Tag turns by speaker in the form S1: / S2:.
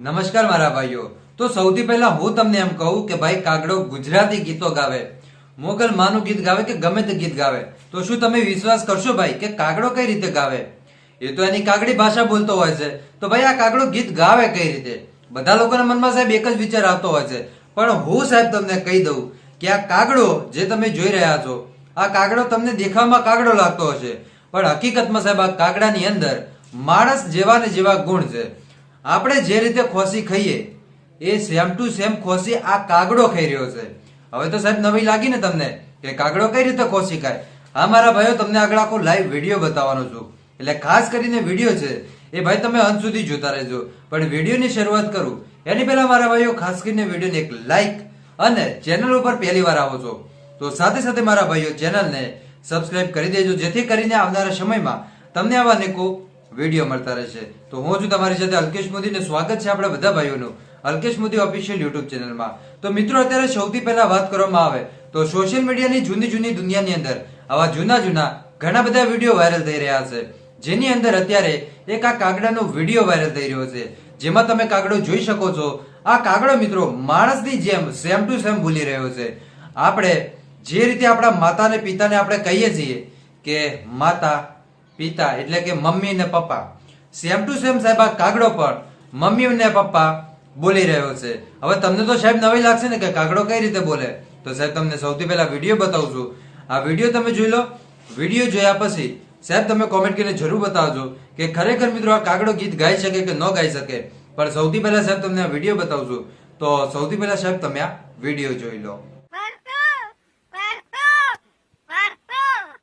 S1: નમસ્કાર મારા ભાઈઓ. તો સૌથી પહેલા હું તમને એમ કહું કે ભાઈ કાગડો ગુજરાતી ગીતો ગાવે. મોગલ માનું ગીત ગાવે કે ગમે તે ગીત ગાવે? તો શું તમે વિશ્વાસ કરશો ભાઈ કે કાગડો કઈ રીતે ગાવે? એ તો એની કાગડી ભાષા બોલતો હોય છે. તો ભાઈ આ કાગડો ગીત ગાવે કઈ રીતે? બધા લોકોના મનમાં સાહેબ એક જ વિચાર આવતો હોય છે. પણ હું સાહેબ તમને કહી દઉં કે આ કાગડો જે તમે જોઈ રહ્યા છો, આ કાગડો તમને દેખાવમાં કાગડો લાગતો હશે. પણ હકીકતમાં સાહેબ આ કાગડાની અંદર માણસ જેવા ને જેવા ગુણ છે. આપણે જે રીતે ખોસી ખાઈએ, એ સેમ ટુ સેમ ખોસી આ કાગડો ખાઈ રહ્યો છે. હવે તો સાહેબ નવી લાગી ને તમને કે કાગડો કઈ રીતે ખોસી ખાય? હા, મારા ભાઈઓ, તમને આગળ આખો લાઈવ વીડિયો બતાવવાનો છું. એટલે ખાસ કરીને વીડિયો છે, એ ભાઈ તમે અંત સુધી જોતા રહેજો. પણ વિડીયોની શરૂઆત કરું. એની પહેલા મારા ભાઈઓ, ખાસ કરીને વિડીયોને એક લાઈક અને ચેનલ ઉપર પહેલી વાર આવો છો. તો સાથે સાથે મારા ભાઈઓ ચેનલને સબસ્ક્રાઇબ કરી દેજો. જેથી કરીને આવનારા સમયમાં તમને આવા અનેકો વીડિયો મળતા રહેશે. તો હું છું તમારી સાથે અલ્કેશ મોદીને સ્વાગત છે આપણા બધા ભાઈઓનું અલ્કેશ મોદી ઓફિશિયલ યુટ્યુબ ચેનલમાં તો મિત્રો, અત્યારે સૌથી પહેલા વાત કરવામાં આવે તો સોશિયલ મીડિયાની જૂની જૂની દુનિયાની અંદર આવા જૂના જૂના ઘણા બધા વીડિયો વાયરલ થઈ રહ્યા છે. જેની અંદર અત્યારે એક આ કાગડાનો વીડિયો વાયરલ થઈ રહ્યો છે. જેમાં તમે કાગડો જોઈ શકો છો. આ કાગડો મિત્રો માણસની જેમ, સેમ ટુ સેમ ભૂલી રહ્યો છે. આપણે જે રીતે આપણા માતા અને પિતાને આપણે કહીએ છીએ કે, માતા પિતા એટલે કે મમ્મી ને પપ્પા. સેમ ટુ સેમ સાહેબ, આ કાગડો પણ મમ્મી ને પપ્પા બોલી રહ્યો છે. હવે તમને તો સાહેબ નવી લાગશે ને કે કાગડો કઈ રીતે બોલે? તો સાહેબ તમને સૌથી પહેલા વીડિયો બતાવું છું. આ વીડિયો તમે જોઈ લો. વીડિયો જોયા પછી સાહેબ તમે કોમેન્ટ કરીને જરૂર બતાવજો કે ખરેખર મિત્રો આ કાગડો ગીત ગાઈ શકે કે ન ગાઈ શકે. પણ સૌથી પહેલા સાહેબ તમને આ વીડિયો બતાવું છું. તો સૌથી પહેલા સાહેબ તમે આ વીડિયો જોઈ લો.